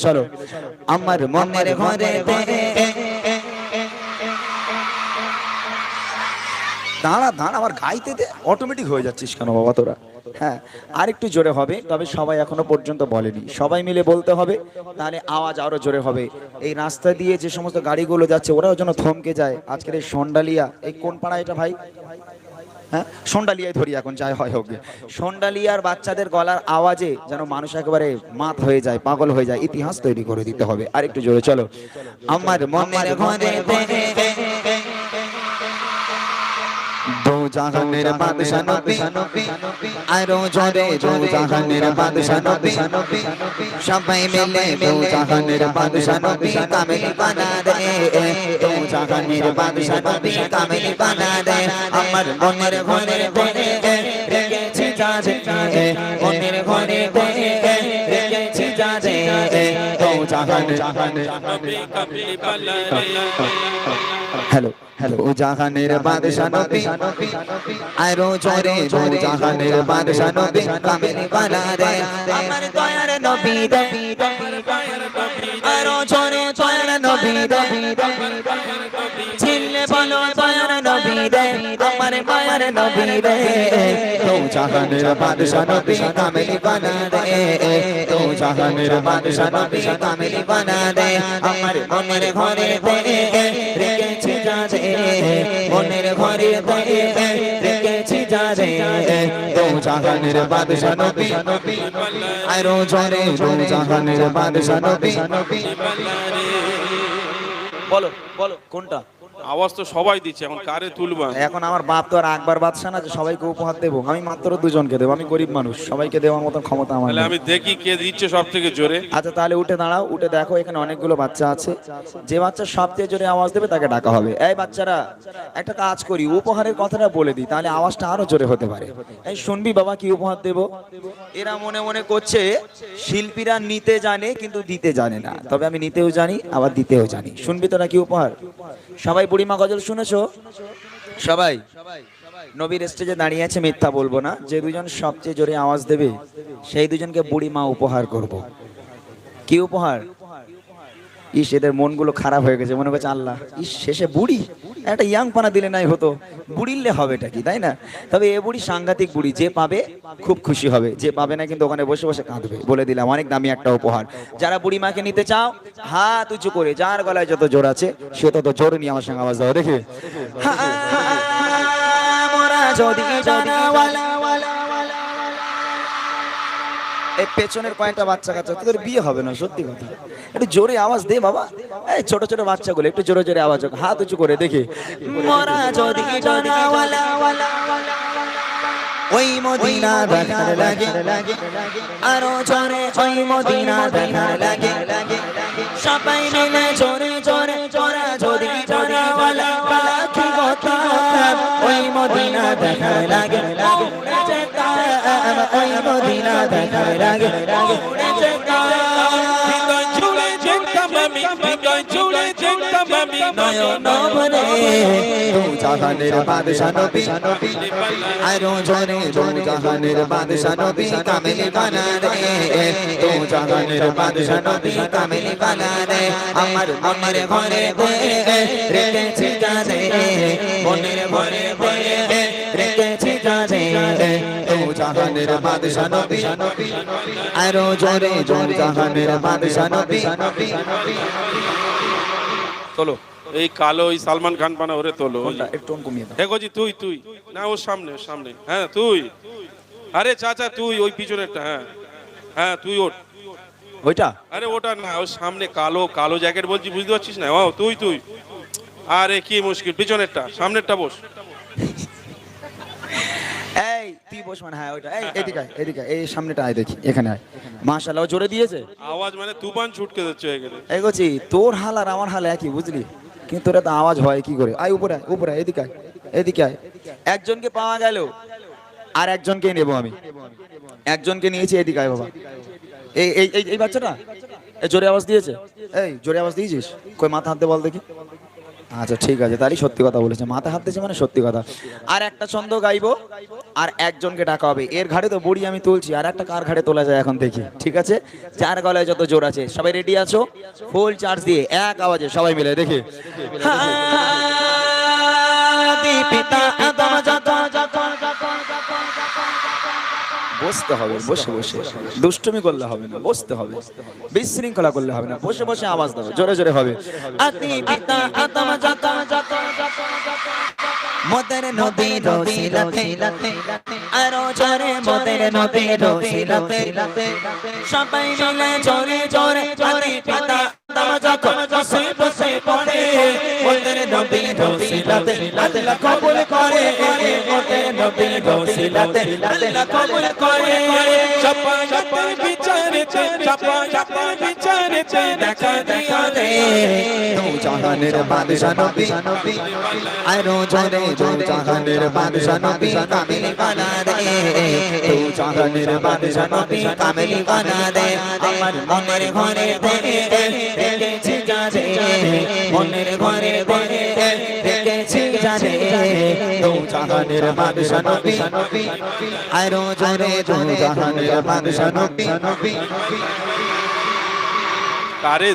চলো। আমার মনের ঘরে দাঁড়া দাঁড়া আমার গাইতে দে। অটোমেটিক হয়ে যাচ্ছিস কেন বাবা তোরা? হ্যাঁ আর একটু জোরে হবে তবে সবাই এখনও পর্যন্ত বলেনি। সবাই মিলে বলতে হবে তাহলে আওয়াজ আরও জোরে হবে। এই রাস্তা দিয়ে যে সমস্ত গাড়িগুলো যাচ্ছে ওরাও যেন থমকে যায়। আজকের এই সন্ডালিয়া এই কোন পাড়া এটা ভাই? হ্যাঁ? সন্ডালিয়ায় ধরি এখন যাই হয় হোক। সন্ডালিয়ার বাচ্চাদের গলার আওয়াজে যেন মানুষ একেবারে মাত হয়ে যায় পাগল হয়ে যায় ইতিহাস তৈরি করে দিতে হবে। আর একটু জোরে চলো। আমার মনের ঘরে দো জাহানের বাদশা নবী আরও জোরে দো জাহানের বাদশা নবী সবাই মিলে দো জাহানের বাদশা নবী কামিল বানা দো জাহানের বাদশা নবী কামিল বানা দে আমার মনের ঘরে রেখেছি যাজে মনের ঘরে রেখেছি যাজে জাহানের হ্যালো হ্যালো, ও জাহানের বাদশা নবী। জাহানের বাদশা নবী কামিল বানা দে আমার দয়ার নবী দে আরও নবী দে ছিললে বলো দয়ার নবী দে আমার মায়ার নবী কামিল বানা দে তো জাহানের বাদশা নবী কামিল ঘরে যাজে তো জাহানের বাদশা নবী। আরও জোরে তো জাহানের বাদশা নবী। বলো বলো কোনটা? আওয়াজ তো সবাই দিচ্ছে এখন কারে তুলবা? এখন আমার বাপ তো আর আকবর বাদশা না যে সবাইকে উপহার দেবো। আমি মাত্র দুজনকে দেবো আমি গরিব মানুষ সবাইকে দেওয়ার মতন ক্ষমতা আমার তাহলে আমি দেখি কে দিচ্ছে সব থেকে জোরে। আচ্ছা তাহলে উঠে দাঁড়াও উঠে দেখো এখানে অনেকগুলো বাচ্চা আছে। যে বাচ্চা সবচেয়ে জোরে আওয়াজ দেবে তাকে ডাকা হবে। এই বাচ্চারা একটা কাজ করি উপহারের কথাটা বলে দিই তাহলে আওয়াজটা আরও জোরে হতে পারে। এই শুনবি বাবা কি উপহার দেব? এরা মনে মনে করছে শিল্পীরা নিতে জানে কিন্তু দিতে জানে না। তবে আমি নিতেও জানি আবার দিতেও জানি। শুনবি তোরা কি উপহার? সবাই বুড়িমা গজল শুনেছো? সবাই, নবীর স্টেজে দাঁড়িয়ে আছে, মিথ্যা বলব না। যে দুজন সবচেয়ে জোরে আওয়াজ দেবে, সেই দুজনকে বুড়ি মা উপহার করব। কি উপহার? ইস, এদের মনগুলো খারাপ হয়ে গেছে, মনে করছে আল্লাহ। ইস, শেষে বুড়ি? একটা ইয়াং পানা দিলে নাই হতো। বুড়িলে হবে এটা কি, তাই না? তবে এ বুড়ি সাংঘাতিক বুড়ি, যে পাবে খুব খুশি হবে। যে পাবে না কিন্তু ওখানে বসে বসে কাঁদবে। বলে দিলাম, অনেক দামি একটা উপহার। যারা বুড়ি মাকে নিতে চাও, হাত উঁচু করে, যার গলায় যত জোর আছে, সে তত জোর নিয়ে আমার সঙ্গে আওয়াজ দাও, দেখে। যদি এই পেছনের কয়েকটা বাচ্চা কাচ্চা, তোদের বিয়ে হবে না, সত্যি কথা। একটু জোরে আওয়াজ দে বাবা। এই ছোট ছোট বাচ্চাগুলো, একটু জোরে জোরে আওয়াজ হোক, হাত উঁচু করে দেখি। মোরা যদি ওই মদিনা লাগে। আরও জোরে, ওই মদিনা দেখার লাগে। সবাই মিলে জোরে জোরে ওই মদিনা লাগে। ওই মদিনা দেখার লাগে উড়ে যেতাম জুড়ে যেতাম আমি হৃদয় জুড়ে যেতাম আমি নয়ন নবরে। জাহানের বাদশা নবী। আরও জোরে তু জাহানের বাদশা নবী কামিল বানা রে তু জাহানের বাদশা নবী কামিল বানা রে আমার আমার ঘরে দে রেখেছি জানে মনের ঘরে দে রেখেছি জানে তু জাহানের বাদশা নবী। আরও জোরে জাহানের বাদশা নবী। তোলো এই কালো ওই সালমান খান পানা ওরে তোলো একটু কমিয়ে দাও। তুই তুই। না ওর সামনে ওর সামনে। হ্যাঁ তুই। আরে চাচা তুই ওই পিছনেরটা হ্যাঁ। হ্যাঁ তুই ওঠ। ওইটা? আরে ওটা না ওর সামনে কালো কালো জ্যাকেট বলছি বুঝতে পারছিস না? ও তুই তুই। আরে কি মুশকিল পিছনেরটা সামনেরটা বস। তুই বস মানে হ্যাঁ ওইটা। এই এদিকে আয়, এদিকে আয়, এই সামনেটা আয় দেখি এখানে আয়। মাশাআল্লাহ ও জোরে দিয়েছে? আওয়াজ মানে তুফান ছুটকে যাচ্ছে গেলে এগোছি তোর হাল আর আমার হাল একই বুঝলি? কিন্তু তোরা তো আওয়াজ হয় কি করে? আয় উপরে আয় উপরে আয়, এদিকে আয় এদিকে আয়। একজনকে পাওয়া গেল আর একজনকে নেব আমি। একজনকে নিয়েছি এদিকে আয় বাবা। এই এই এই এই বাচ্চাটা? এই জোরে আওয়াজ দিয়েছে? এই জোরে আওয়াজ দিয়েছিস? কই মাথা হাতে বল দেখি। আচ্ছা ঠিক আছে তাহলে সত্যি কথা বলেছে। মাথা হাত দিয়েছে মানে সত্যি কথা। আর একটা ছন্দ গাইবো, আর একজনকে ডাকা হবে। এর ঘাড়ে তো বড়ি আমি তুলছি, আর একটা কার ঘাড়ে তোলা যায় এখন দেখি। ঠিক আছে? চার গলায় যত জোর আছে, সবাই রেডি আছো? ফুল চার্জ দিয়ে, এক আওয়াজে সবাই মিলে দেখি। বসতে হবে, বসে বসে। দুষ্টুমি করলে হবে না, বসতে হবে। বিশৃঙ্খলা করলে হবে না, বসে বসে আওয়াজ দাও, জোরে জোরে হবে। সবাই মিলে জোরে জোরে। জোরে পড়ে। মোদের নদী রসিলাতে আল্লাহ কবুল করে। মোদের নদী রসিলাতে আল্লাহ কবুল করে। চাপা চাপা বিচারেতে চাপা চাপা বিচারেতে দেখা দিয়া দে। দু জাহানের নবী নবী নবী আমার মনের ঘরে জানে মনের ঘরে ধরে দেখেছি জানে। দু জাহানের বাদশা নবী আরও জোরে জোরে। জাহানের বাদশা নবী। কারে